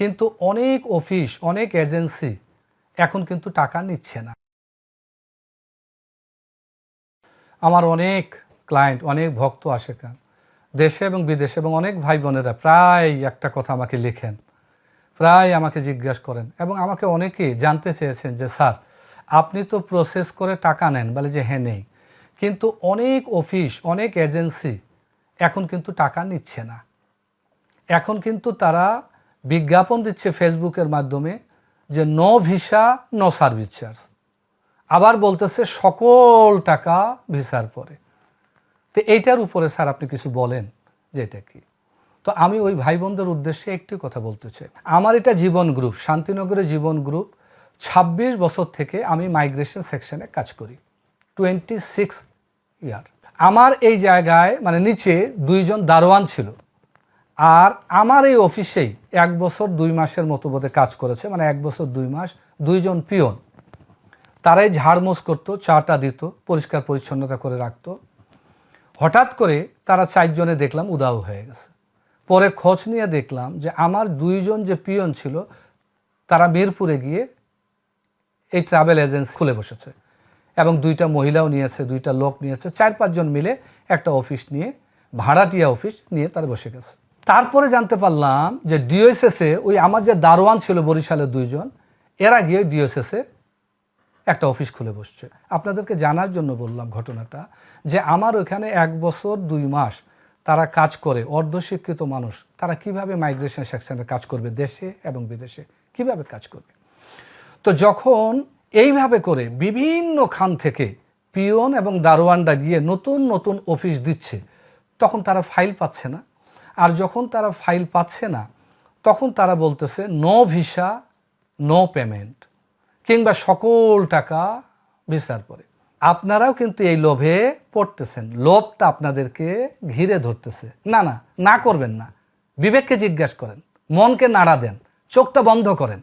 কিন্তু অনেক অফিস, অনেক এজেন্সি এখন কিন্তু টাকা নিচ্ছে না। আমার অনেক ক্লায়েন্ট, অনেক ভক্ত আসে কান দেশে এবং বিদেশে এবং অনেক ভাই বোনেরা প্রায় একটা কথা আমাকে লেখেন, প্রায় আমাকে জিজ্ঞাসা করেন এবং আমাকে অনেকেই জানতে চেয়েছেন যে, স্যার, আপনি তো প্রসেস করে টাকা নেন। বলে যে হ্যাঁ নেই। কিন্তু অনেক অফিস, অনেক এজেন্সি এখন কিন্তু টাকা নিচ্ছে না। এখন কিন্তু তারা বিজ্ঞাপন দিচ্ছে ফেসবুকের মাধ্যমে যে no visa, no service charge. আবার বলতেছে সকল টাকা ভিসার পরে। তো এইটার উপরে স্যার আপনি কিছু বলেন যে এটা কি? তো আমি ওই ভাই বোনদের উদ্দেশ্যে একটি কথা বলতে চাই। আমার এটা জীবন গ্রুপ শান্তিনগরের জীবন গ্রুপ ২৬ বছর থেকে আমি মাইগ্রেশন সেকশনে কাজ করি। টোয়েন্টি সিক্স ইয়ার আমার এই জায়গায় মানে নিচে দুইজন দারোয়ান ছিল। আর আমার এই অফিসেই এক বছর দুই মাসের মতো বোধে কাজ করেছে মানে এক বছর দুই মাস দুইজন পিয়ন। তারাই ঝাড়মোছ করতো, চাটা দিত, পরিষ্কার পরিচ্ছন্নতা করে রাখতো। হঠাৎ করে তারা চারজনে দেখলাম উদাও হয়ে গেছে। পরে খোঁজ নিয়ে দেখলাম যে আমার দুইজন যে পিয়ন ছিল, তারা মিরপুরে গিয়ে এই ট্রাভেল এজেন্সি খুলে বসেছে এবং দুইটা মহিলাও নিয়েছে, দুইটা লোক নিয়েছে, চার পাঁচজন মিলে একটা অফিস নিয়ে, ভাড়াটিয়া অফিস নিয়ে তারা বসে গেছে। তারপরে জানতে পারলাম যে ডিওএসএসে ওই আমার যে দারোয়ান ছিল বরিশালের দুইজন, এরা গিয়ে ডিওএসএসে একটা অফিস খুলে বসছে। আপনাদেরকে জানার জন্য বললাম ঘটনাটা যে আমার ওখানে এক বছর দুই মাস তারা কাজ করে, অর্ধশিক্ষিত মানুষ। তারা কীভাবে মাইগ্রেশন সেকশনে কাজ করবে দেশে এবং বিদেশে? কীভাবে কাজ করবে? তো যখন এইভাবে করে বিভিন্ন খান থেকে পিয়ন এবং দারোয়ানরা গিয়ে নতুন নতুন অফিস দিচ্ছে, তখন তারা ফাইল পাচ্ছে না। আর যখন তারা ফাইল পাচ্ছে না, তখন তারা বলতেছে, নো ভিসা, নো পেমেন্ট কিংবা সকল টাকা ভিসার পরে। আপনারাও কিন্তু এই লোভে পড়তেছেন। লোভটা আপনাদেরকে ঘিরে ধরতেছে। না না না করবেন না। বিবেককে জিজ্ঞাসা করেন, মনকে নাড়া দেন, চোখটা বন্ধ করেন।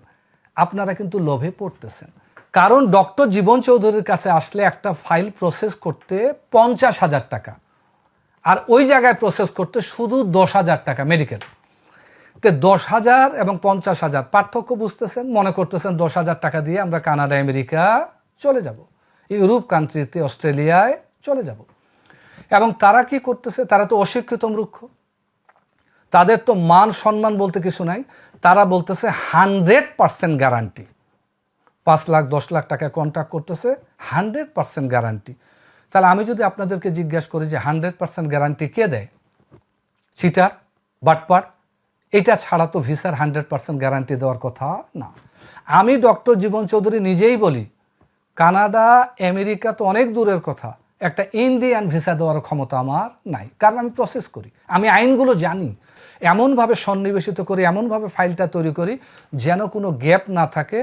আপনারা কিন্তু লোভে পড়তেছেন। কারণ ডক্টর জীবন চৌধুরীর কাছে আসলে একটা ফাইল প্রসেস করতে পঞ্চাশ হাজার টাকা। আর ওই জায়গায় প্রসেস করতে শুধু দশ হাজার টাকা মেডিকেল তো দশ হাজার এবং পঞ্চাশ হাজার, পার্থক্য বুঝতেছেন, মনে করতেছেন দশ হাজার টাকা দিয়ে আমরা কানাডা, আমেরিকা চলে যাব। ইউরোপ কান্ট্রিতে অস্ট্রেলিয়ায় চলে যাব। এবং তারা কি করতেছে? তারা তো অশিক্ষিত মূর্খ। তাদের তো মান সম্মান বলতে কিছু নাই। তারা বলতেছে হান্ড্রেড পার্সেন্ট গ্যারান্টি পাঁচ লাখ, দশ লাখ টাকা কন্ট্রাক্ট করতেছে, হান্ড্রেড পার্সেন্ট গ্যারান্টি তাহলে আমি যদি আপনাদেরকে জিজ্ঞাসা করি যে হান্ড্রেড পার্সেন্ট গ্যারান্টি কে দেয়? চিটার বাটপার, এটা ছাড়া তো ভিসার হান্ড্রেড পার্সেন্ট গ্যারান্টি দেওয়ার কথা না। আমি ডক্টর জীবন চৌধুরী নিজেই বলি, কানাডা, আমেরিকা তো অনেক দূরের কথা, একটা ইন্ডিয়ান ভিসা দেওয়ার ক্ষমতা আমার নাই। কারণ আমি প্রসেস করি, আমি আইনগুলো জানি। এমনভাবে সন্নিবেশিত করি, এমনভাবে ফাইলটা তৈরি করি, যেন কোনো গ্যাপ না থাকে,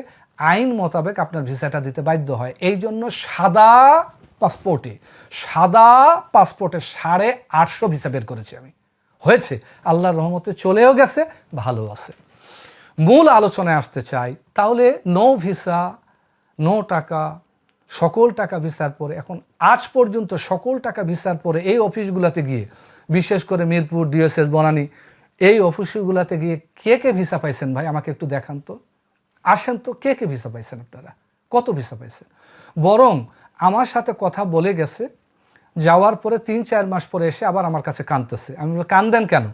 আইন মোতাবেক আপনার ভিসাটা দিতে বাধ্য হয়। এই জন্য সাদা পাসপোর্টে। সাদা পাসপোর্টে সাড়ে আটশো ভিসা বের করেছি আমি। হয়েছে? আল্লাহর রহমতে চলেও গেছে ভালো আছে। মূল আলোচনায় আসতে চাই, তাহলে নো ভিসা, নো টাকা, সকল টাকা ভিসার পরে, এখন আজ পর্যন্ত সকল টাকা ভিসার পরে এই অফিসগুলোতে গিয়ে, বিশেষ করে মিরপুর ডিএসএস বনানী, এই অফিসগুলোতে গিয়ে কে কে ভিসা পাইছেন ভাই? আমাকে একটু দেখান তো। আসেন তো, কে কে ভিসা পাইছেন আপনারা? কত ভিসা পাইছেন? বরং আমার সাথে কথা বলে গেছে যাওয়ার পরে তিন চার মাস পরে এসে আবার আমার কাছে কাঁদতেছে। আমি বলি, কান্দেন কেন?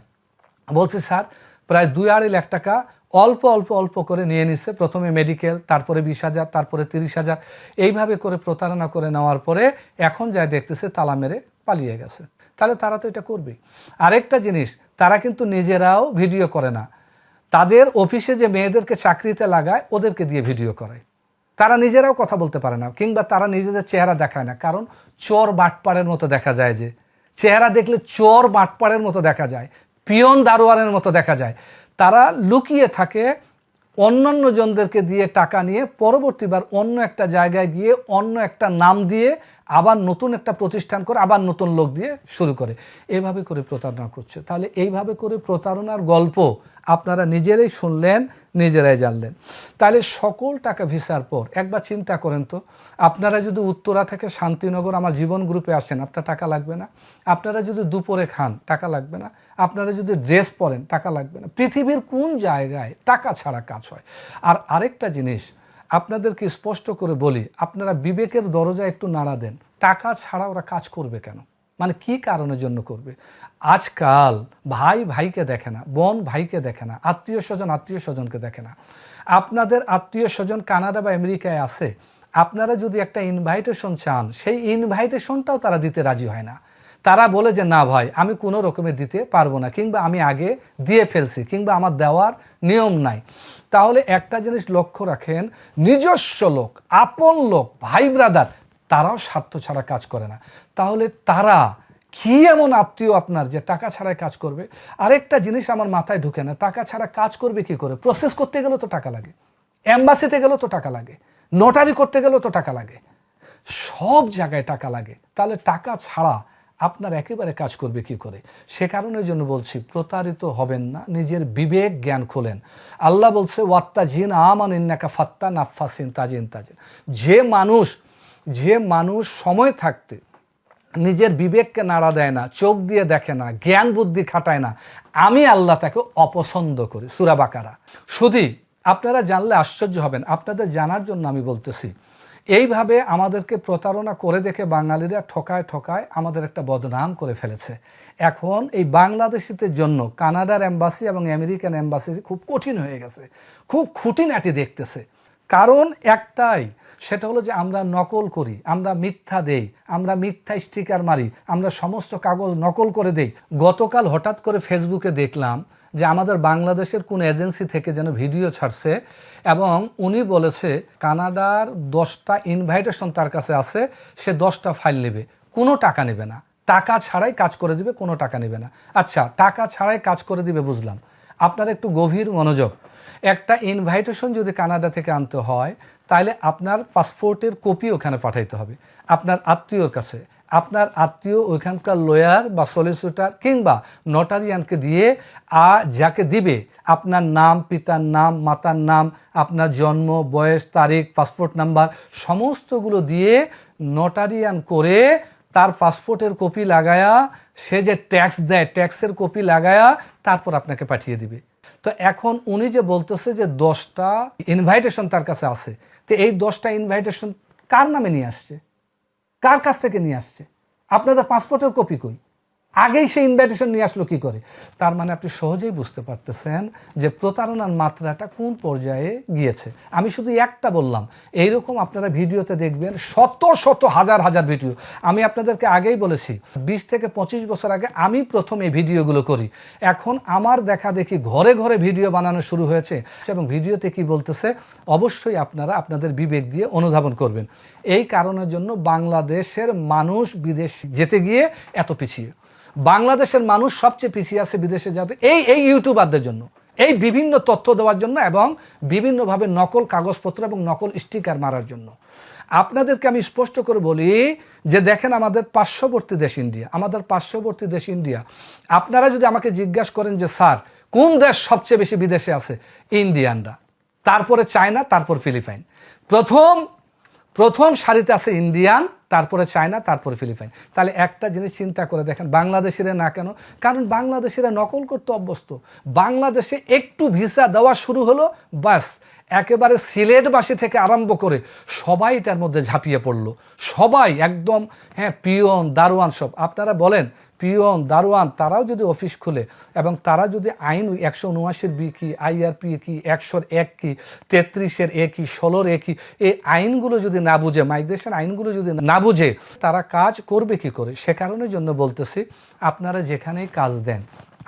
বলছি স্যার প্রায় দুই আড়াই লাখ টাকা অল্প অল্প অল্প করে নিয়ে নিচ্ছে প্রথমে মেডিকেল তারপরে বিশ হাজার তারপরে তিরিশ হাজার। এইভাবে করে প্রতারণা করে নেওয়ার পরে এখন যা দেখতেছে তালা মেরে পালিয়ে গেছে। তাহলে তারা তো এটা করবেই আরেকটা জিনিস তারা কিন্তু নিজেরাও ভিডিও করে না। তাদের অফিসে যে মেয়েদেরকে চাকরিতে লাগায় ওদেরকে দিয়ে ভিডিও করায়। তারা নিজেরাও কথা বলতে পারে না, কিংবা তারা নিজেদের চেহারা দেখায় না। কারণ চোর বাটপাড়ের মতো দেখা যায় যে, চেহারা দেখলে চোর বাটপাড়ের মতো দেখা যায়, পিয়ন দারোয়ারের মতো দেখা যায়। তারা লুকিয়ে থাকে অন্যান্য জনদেরকে দিয়ে টাকা নিয়ে, পরবর্তীবার অন্য একটা জায়গায় গিয়ে অন্য একটা নাম দিয়ে আবার নতুন একটা প্রতিষ্ঠান করে আবার নতুন লোক দিয়ে শুরু করে। এভাবে করে প্রতারণা করছে। তাহলে এইভাবে করে প্রতারণার গল্প আপনারা নিজেরাই শুনলেন, নিজেরাই জানলেন। তাহলে সকল টাকা ভিসার পর একবার চিন্তা করেন তো, আপনারা যদি উত্তরা থেকে শান্তিনগর আমার জীবন গ্রুপে আসেন, আপনার টাকা লাগবে না। আপনারা যদি দুপুরে খান, টাকা লাগবে না। আপনারা যদি ড্রেস পরেন, টাকা লাগবে না। পৃথিবীর কোন জায়গায় টাকা ছাড়া কাজ হয়। আর আরেকটা জিনিস আপনাদেরকে স্পষ্ট করে বলি, আপনারা বিবেকের দরজা একটু নাড়া দেন। টাকা ছাড়া ওরা কাজ করবে কেন? মানে কি কারণের জন্য করবে? আজকাল ভাই ভাইকে দেখে না, বোন ভাইকে দেখে না, আত্মীয় স্বজন আত্মীয় স্বজনকে দেখে না। আপনাদের আত্মীয় স্বজন কানাডা বা আমেরিকায় আছে, আপনারা যদি একটা ইনভাইটেশন চান, সেই ইনভাইটেশনটাও তারা দিতে রাজি হয় না। তারা বলে যে, না ভাই, আমি কোনো রকমের দিতে পারব না, কিংবা আমি আগে দিয়ে ফেলছি, কিংবা আমার দেওয়ার নিয়ম নাই। তাহলে একটা জিনিস লক্ষ্য রাখেন, নিজস্ব লোক, আপন লোক, ভাই ব্রাদার, তারাও স্বার্থ ছাড়া কাজ করে না। তাহলে তারা কি এমন আত্মীয় আপনার যে টাকা ছাড়াই কাজ করবে? আরেকটা জিনিস আমার মাথায় ঢুকে না, টাকা ছাড়া কাজ করবে কি করে? প্রসেস করতে গেলেও তো টাকা লাগে। অ্যাম্বাসিতে গেলেও তো টাকা লাগে। নোটারি করতে গেলেও তো টাকা লাগে। সব জায়গায় টাকা লাগে। তাহলে টাকা ছাড়া আপনার একেবারে কাজ করবে কি করে? সে কারণের জন্য বলছি, প্রতারিত হবেন না, নিজের বিবেক জ্ঞান খোলেন। আল্লাহ বলছে ওয়াত্তা জিন আমান ইন্নাকা ফাত্তা নাফাসিন তাজিন তাজিন। যে মানুষ যে মানুষ সময় থাকতে নিজের বিবেককে নাড়া দেয় না, চোখ দিয়ে দেখে না, জ্ঞান বুদ্ধি খাটায় না, আমি আল্লাহ তাকে অপছন্দ করি। সুরাবাকারা শুধু আপনারা জানলে আশ্চর্য হবেন। আপনাদের জানার জন্য আমি বলতেছি এইভাবে আমাদেরকে প্রতারণা করে দেখে বাঙালিরা ঠকায় ঠকায় আমাদের একটা বদনাম করে ফেলেছে। এখন এই বাংলাদেশিদের জন্য কানাডার এম্বাসি এবং আমেরিকান এম্বাসি খুব কঠিন হয়ে গেছে, খুব খুঁটিনাটি দেখতেছে। কারণ একটাই, সেটা হলো যে আমরা নকল করি, আমরা মিথ্যা দেই, আমরা মিথ্যা স্টিকার মারি, আমরা সমস্ত কাগজ নকল করে দেই। গতকাল হঠাৎ করে ফেসবুকে দেখলাম যে আমাদের বাংলাদেশের কোন এজেন্সি থেকে যেন ভিডিও ছাড়ছে এবং উনি বলেছে, কানাডার দশটা ইনভাইটেশন তার কাছে আছে, সে দশটা ফাইল নেবে। কোনো টাকা নেবে না। টাকা ছাড়াই কাজ করে দিবে, কোনো টাকা নেবে না। আচ্ছা টাকা ছাড়াই কাজ করে দিবে বুঝলাম। আপনার একটু গভীর মনোযোগ। একটা ইনভাইটেশন যদি কানাডা থেকে আনতে হয় তাহলে আপনার পাসপোর্টের কপি ওখানে পাঠাইতে হবে। আপনার আত্মীয়র কাছে। আপনার আত্মীয়, ওইখানকার লয়ার বা সলিসিটার কিংবা নটারিয়ানকে দিয়ে, আ, যাকে দিবে, আপনার নাম, পিতার নাম, মাতার নাম, আপনার জন্ম, বয়স, তারিখ পাসপোর্ট নাম্বার সমস্তগুলো দিয়ে নটারিয়ান করে তার পাসপোর্টের কপি লাগায়া, সে যে ট্যাক্স দেয় ট্যাক্সের কপি লাগায়া তারপর আপনাকে পাঠিয়ে দিবে। তো এখন উনি যে বলতেছে যে দশটা ইনভাইটেশন তার কাছে আছে, তো এই দশটা ইনভাইটেশন কার নামে নিয়ে আসছে? কার কাছ থেকে নিয়ে আসছে? আপনাদের পাসপোর্টের কপি কই? আগেই সে ইনভাইটেশন নিয়ে আসলো কি করে? তার মানে আপনি সহজেই বুঝতে পারতেছেন যে প্রতারণার মাত্রাটা কোন পর্যায়ে গিয়েছে। আমি শুধু একটা বললাম, এইরকম আপনারা ভিডিওতে দেখবেন শত শত হাজার হাজার ভিডিও। আমি আপনাদেরকে আগেই বলেছি, বিশ থেকে পঁচিশ বছর আগে আমি প্রথম এই ভিডিওগুলো করি। এখন আমার দেখা দেখি ঘরে ঘরে ভিডিও বানানো শুরু হয়েছে এবং ভিডিওতে কি বলতেছে, অবশ্যই আপনারা আপনাদের বিবেক দিয়ে অনুধাবন করবেন। এই কারণের জন্য বাংলাদেশের মানুষ বিদেশ যেতে গিয়ে এত পিছিয়ে। বাংলাদেশের মানুষ সবচেয়ে পিছিয়ে আছে বিদেশে যাতে এই এই ইউটিউবারদের জন্য, এই বিভিন্ন তথ্য দেওয়ার জন্য এবং বিভিন্নভাবে নকল কাগজপত্র এবং নকল স্টিকার মারার জন্য। আপনাদেরকে আমি স্পষ্ট করে বলি যে দেখেন আমাদের পার্শ্ববর্তী দেশ ইন্ডিয়া, আমাদের পার্শ্ববর্তী দেশ ইন্ডিয়া। আপনারা যদি আমাকে জিজ্ঞাসা করেন যে, স্যার, কোন দেশ সবচেয়ে বেশি বিদেশে আছে? ইন্ডিয়ানরা। তারপরে চায়না, তারপর ফিলিপাইন। প্রথম প্রথম সারিতে আছে ইন্ডিয়ান তারপরে চায়না, তারপরে ফিলিপাইন। তাহলে একটা জিনিস চিন্তা করে দেখেন, বাংলাদেশিরা না কেন? কারণ বাংলাদেশিরা নকল করতে অভ্যস্ত। বাংলাদেশে একটু ভিসা দেওয়া শুরু হলো বাস একেবারে সিলেটবাসী থেকে আরম্ভ করে সবাই এটার মধ্যে ঝাঁপিয়ে পড়ল। সবাই, একদম হ্যাঁ পিয়ন, দারোয়ান সব। আপনারা বলেন পিয়ন, দারোয়ান, তারাও যদি অফিস খুলে এবং তারা যদি আইন একশো উনআশির বি কি আইআরপি কি, একশোর এক কি, তেত্রিশের এ কি, ষোলোর এ কি, এই আইনগুলো যদি না বুঝে মাইগ্রেশন আইনগুলো যদি না বুঝে, তারা কাজ করবে কি করে? সে কারণের জন্য বলতেছি, আপনারা যেখানেই কাজ দেন,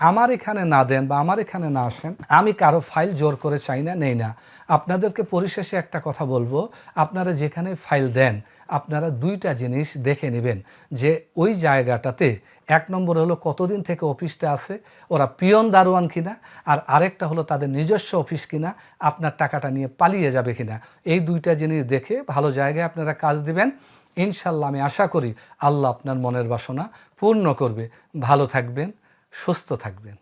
আমার এখানে না দেন বা আমার এখানে না আসেন, আমি কারও ফাইল জোর করে চাই না, নেই না। আপনাদেরকে পরিশেষে একটা কথা বলব, আপনারা যেখানে ফাইল দেন আপনারা দুইটা জিনিস দেখে নেবেন যে ওই জায়গাটাতে এক নম্বর হলো কতদিন থেকে অফিসটা আছে, ওরা পিয়ন দারোয়ান কিনা, আর আরেকটা হলো তাদের নিজস্ব অফিস কিনা, আপনার টাকাটা নিয়ে পালিয়ে যাবে কিনা। এই দুইটা জিনিস দেখে ভালো জায়গায় আপনারা কাজ দিবেন। ইনশাল্লাহ আমি আশা করি আল্লাহ আপনার মনের বাসনা পূর্ণ করবে। ভালো থাকবেন, সুস্থ থাকবেন।